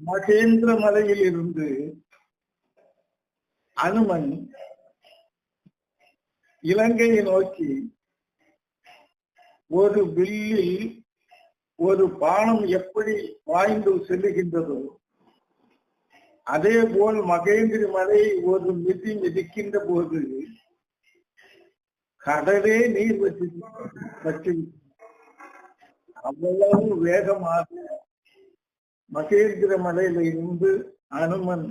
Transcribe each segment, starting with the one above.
மகேந்திர மலையில் இருந்து அனுமன் இலங்கையை நோக்கி ஒரு வில்லில் ஒரு பானம் எப்படி வாய்ந்து செல்லுகின்றதோ அதே போல் மகேந்திர மலை ஒரு மிதி மிதிக்கின்ற போது கடலே நீர் வச்சு அவ்வளவு வேகமாக மகேந்திர மலையில இருந்து அனுமன்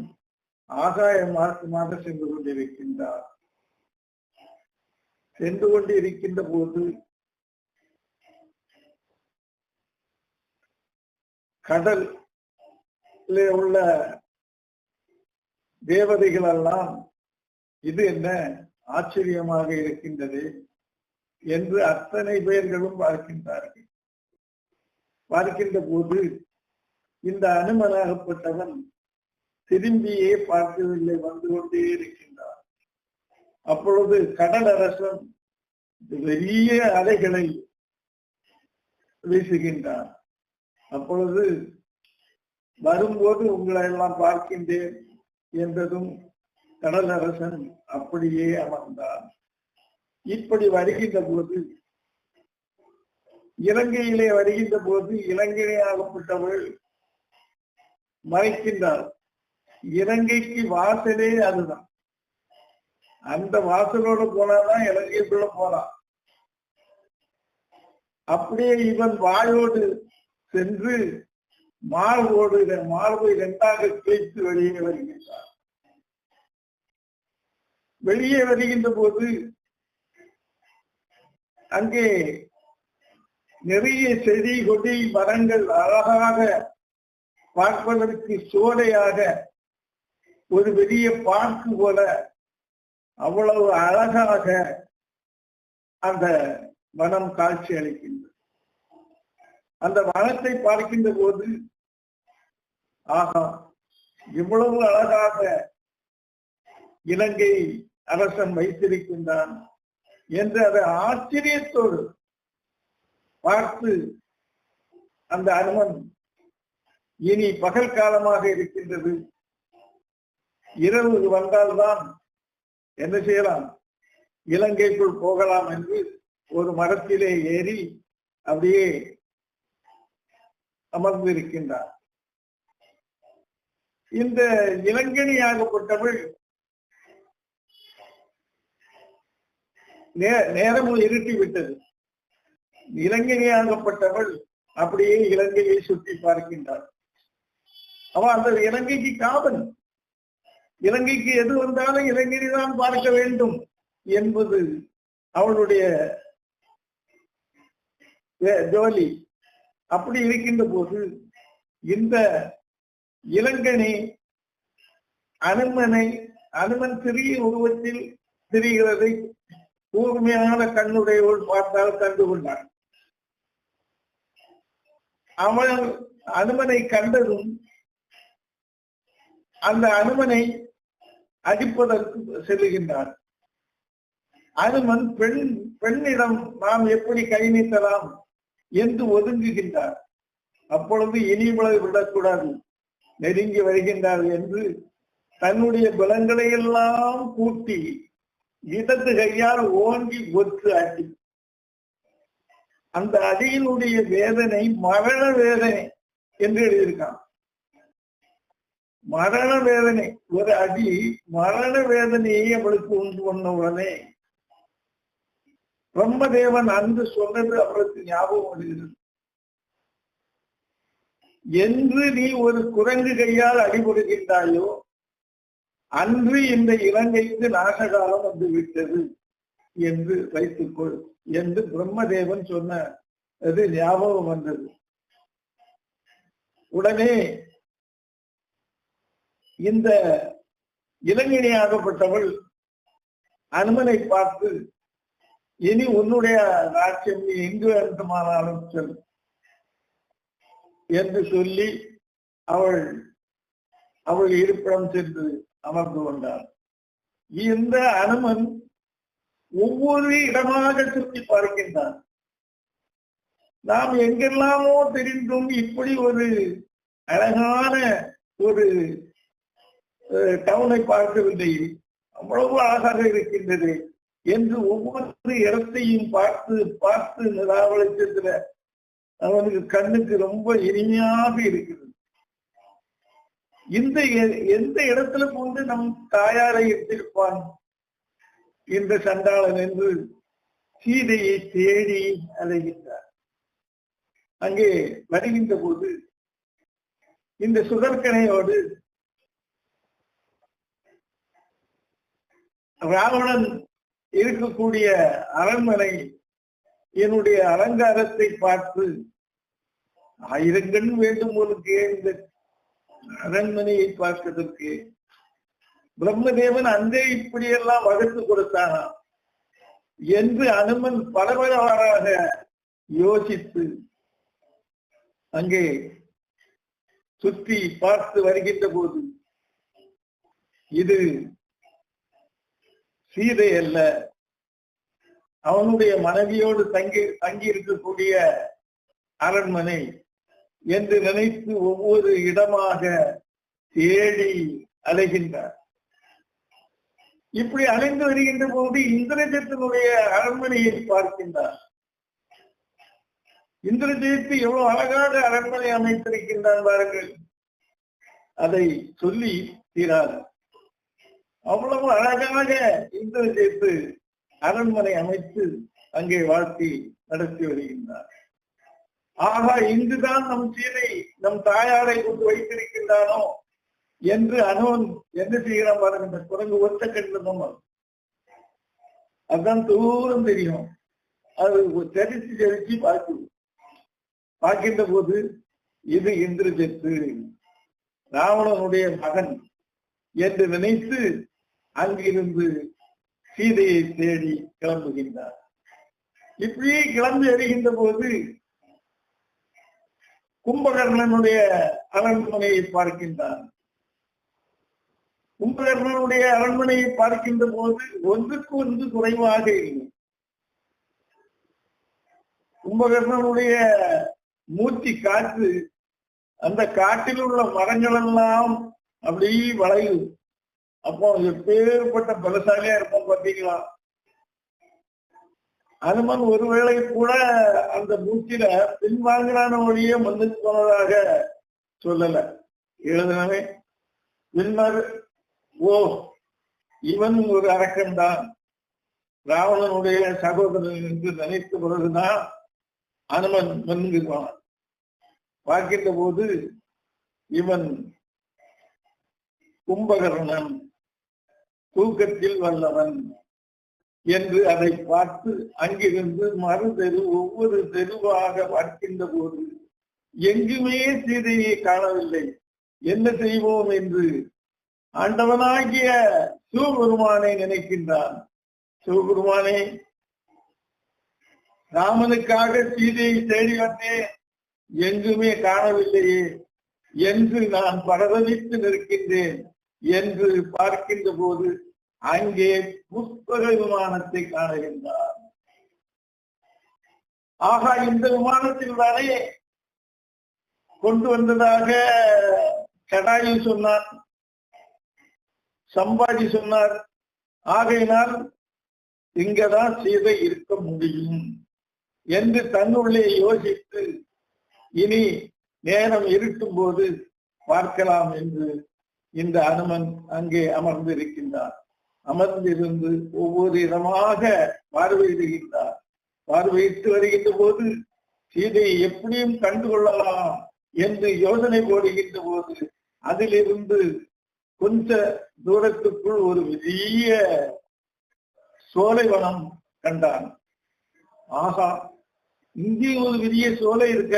ஆகாய மார்க்கமாக சென்று கொண்டிருக்கின்றார். சென்று கொண்டிருக்கின்ற போது கடல் உள்ள தேவதைகள் எல்லாம் இது என்ன? ஆச்சரியமாக இருக்கின்றது என்று அத்தனை பேர்களும் பார்க்கின்றார்கள். பார்க்கின்ற போது இந்த அனுமனாகப்பட்டவன் திரும்பியே பார்க்கவில்லை வந்து கொண்டே இருக்கின்றார் அப்பொழுது கடல் அரசன் பெரிய அலைகளை வீசுகின்றார் அப்பொழுது வரும்போது உங்களை எல்லாம் பார்க்கின்றேன் என்றதும் கடல் அரசன் அப்படியே அமர்ந்தார் இப்படி வருகின்ற போது இலங்கையிலே வருகின்ற போது இலங்கையாகப்பட்டவள் மறைக்கின்றார். இலங்கைக்கு வாசலே அதுதான். அந்த வாசலோடு போனாதான் இலங்கைக்குள்ள போறான் அப்படியே இவன் வாயோடு சென்று மார்போடு மார்பை இரண்டாக கிழித்து வெளியே வருகின்றார் வெளியே வருகின்ற போது அங்கே நிறைய செடி கொடி மரங்கள் அழகாக பார்ப்பதற்கு சோலையாக ஒரு பெரிய பார்க்கு போல அவ்வளவு அழகாக அந்த வனம் காட்சி அளிக்கின்றது. அந்த வனத்தை பார்க்கின்ற போது ஆகா இவ்வளவு அழகாக இலங்கை அரசன் வைத்திருக்கின்றான் என்று அதை ஆச்சரியத்தோடு பார்த்து அந்த அனுமன் இனி பகல் காலமாக இருக்கின்றது. இரவு வந்தால்தான் என்ன செய்யலாம்? இலங்கைக்குள் போகலாம் என்று ஒரு மரத்திலே ஏறி அப்படியே அமர்ந்து இருக்கின்றார் இந்த இளங்கணியாகப்பட்டவள் நேரமும் இருட்டி விட்டது இலங்கையாகப்பட்டவள் அப்படியே இலங்கையை சுற்றி பார்க்கின்றார். அவன் அந்த இலங்கைக்கு காவல். இலங்கைக்கு எது வந்தாலும் இலங்கையை தான் பார்க்க வேண்டும் என்பது அவளுடைய ஜோலி. அப்படி இருக்கின்ற போது இந்த இளங்கனி அனுமனை அனுமன் சிறிய உருவத்தில் திரிகிறதை கூர்மையான கண்ணுடையோடு பார்த்தால் கண்டு கொண்டான். அவன் அனுமனை கண்டதும் அந்த அனுமனை அடிப்பதற்கு செல்கின்றார் அனுமன் பெண் பெண்ணிடம் நாம் எப்படி கை நீட்டலாம் என்று ஒதுங்குகின்றார். அப்பொழுது இனிமலை விடக்கூடாது. நெருங்கி வருகின்றார் என்று தன்னுடைய பலங்களை எல்லாம் கூட்டி இடது கையால் ஓங்கி ஒத்து அடி. அந்த அடியினுடைய வேதனை மரண வேதனை என்று எழுதியிருக்கான். மரண வேதனை. ஒரு அடி மரண வேதனையை அவளுக்கு உண்டு பண்ண உடனே பிரம்மதேவன் அன்று சொன்னது அவளுக்கு ஞாபகம் வருகிறது. என்று நீ ஒரு குரங்கு கையால் அடிபடுகின்றாயோ அன்று இந்த இலங்கைக்கு நாசகாலம் வந்து விட்டது என்று வைத்துக்கொள் என்று பிரம்மதேவன் சொன்ன அது ஞாபகம் வந்தது. உடனே இந்த இளங்கினியாகப்பட்டவள் அனுமனை பார்த்து இனி உன்னுடைய ராஜ்யம் நீ எங்கு வேண்டுமானாலும் செல் என்று சொல்லி அவள் அவள் இருப்பிடம் சென்று அமர்ந்து கொண்டார் இந்த அனுமன் ஒவ்வொரு இடமாக சுற்றி பார்க்கின்றான். நாம் எங்கெல்லாமோ தெரிந்தும் இப்படி ஒரு அழகான ஒரு டவுனை பார்க்கவில்லை. அவ்வளவு அழகாக இருக்கின்றது. என்று ஒவ்வொரு இடத்தையும் பார்த்து பார்த்து நிலாவளச்சத்துல அவனுக்கு கண்ணுக்கு ரொம்ப இனிமையாக இருக்கிறது. இந்த எந்த இடத்துல கொண்டு நம் தாயாரை எடுத்திருப்பான்? இந்த சண்டாளன் என்று சீதையை தேடி அலைகின்றார். அங்கே வருகின்ற போது இந்த சுதர்கனையோடு ராவணன் இருக்கக்கூடிய அரண்மனை என்னுடைய அலங்காரத்தை பார்த்து ஆயிரங்கண் வேண்டும் உனக்கு இந்த அரண்மனையை பார்ப்பதற்கு பிரம்மதேவன் அங்கே இப்படியெல்லாம் வகுத்து கொடுத்தானா என்று அனுமன் பலபலவாறாக யோசித்து அங்கே சுற்றி பார்த்து வருகின்ற போது இது சீதை அல்ல. அவனுடைய மனைவியோடு தங்கி தங்கி இருக்கக்கூடிய அரண்மனை என்று நினைத்து ஒவ்வொரு இடமாக தேடி அலைகின்றார். இப்படி அலைந்து வருகின்ற போது இந்திரஜித்தினுடைய அரண்மனையை பார்க்கின்றார். இந்திரஜித்து எவ்வளவு அழகாக அரண்மனை அமைத்திருக்கின்றான் பாருங்கள். அதை சொல்லி தீராது. அவ்வளவு அழகாக இந்திரஜித்து அரண்மனை அமைத்து அங்கே வாழ்த்தி நடத்தி வருகின்றார். ஆகா இங்குதான் நம் சீதை நம் தாயாரை கொண்டு வைத்திருக்கின்றானோ என்று அனுவன் என்ன செய்கிறான் பாருங்க இந்த குரங்கு ஒத்த கண்டதும் அதுதான் தூரம் தெரியும். அது தெரிச்சு தெரிச்சு பார்த்து. பார்க்கின்ற போது இது இந்திரஜித்து ராவணனுடைய மகன் என்று நினைத்து அங்கிருந்து சீதையை தேடி கிளம்புகின்றார். இப்படியே கிளம்பி எறிகின்ற போது கும்பகர்ணனுடைய அரண்மனையை பார்க்கின்றார் கும்பகர்ணனுடைய அரண்மனையை பார்க்கின்ற போது ஒன்றுக்கு ஒன்று குறைவாக இல்லை. கும்பகர்ணனுடைய மூச்சு காற்று அந்த காட்டில் உள்ள மரங்கள் எல்லாம் அப்படி வளையும். அப்போ எப்பேற்பட்ட பலசாலியா இருப்போம் பாத்தீங்களா அனுமன் ஒருவேளை கூட அந்த மூச்சில பின்வாங்கினான ஒழிய முன்னுக்கு போனதாக சொல்லல. எழுதினவே பின்னர் ஓ இவன் ஒரு அரக்கன் தான். ராவணனுடைய சகோதரன் என்று நினைத்த பிறகுதான் அனுமன் மன்னிடுவான் பார்க்கின்ற போது இவன் கும்பகர்ணன். தூக்கத்தில் வல்லவன் என்று அதை பார்த்து அங்கிருந்து மறு தெரு ஒவ்வொரு தெருவாக பார்க்கின்ற போது எங்குமே சீதையை காணவில்லை. என்ன செய்வோம் என்று? ஆண்டவனாகிய சிவபெருமானை நினைக்கின்றான். சிவபெருமானே ராமனுக்காக சீதையை தேடி வந்தேன். எங்குமே காணவில்லையே. என்று நான் பரதவித்து நிற்கின்றேன் என்று பார்க்கின்ற போது அங்கே புஷ்பக விமானத்தை காணுகின்றார். ஆகா இந்த விமானத்தில் தானே கொண்டு வந்ததாக கடாயி சொன்னார் சம்பாஜி சொன்னார் ஆகையினால் இங்கதான் சீதை இருக்க முடியும் என்று தன்னுள்ளே யோசித்து இனி நேரம் இருக்கும் போது பார்க்கலாம் என்று இந்த அனுமன் அங்கே அமர்ந்திருக்கின்றார். அமர்ந்திருந்து ஒவ்வொரு இடமாக பார்வையிடுகின்றார். பார்வையிட்டு வருகின்ற போது சீதையை எப்படியும் கண்டுகொள்ளலாம் என்று யோசனை போடுகின்ற போது அதிலிருந்து கொஞ்ச தூரத்துக்குள் ஒரு பெரிய சோலைவனம் கண்டான். ஆகா இங்கே ஒரு பெரிய சோலை இருக்க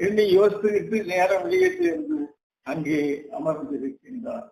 என்னை யோசித்துக்கிட்டு நேரம் வெளியேற்று என்று அங்கே அமர்ந்திருக்கின்றார்.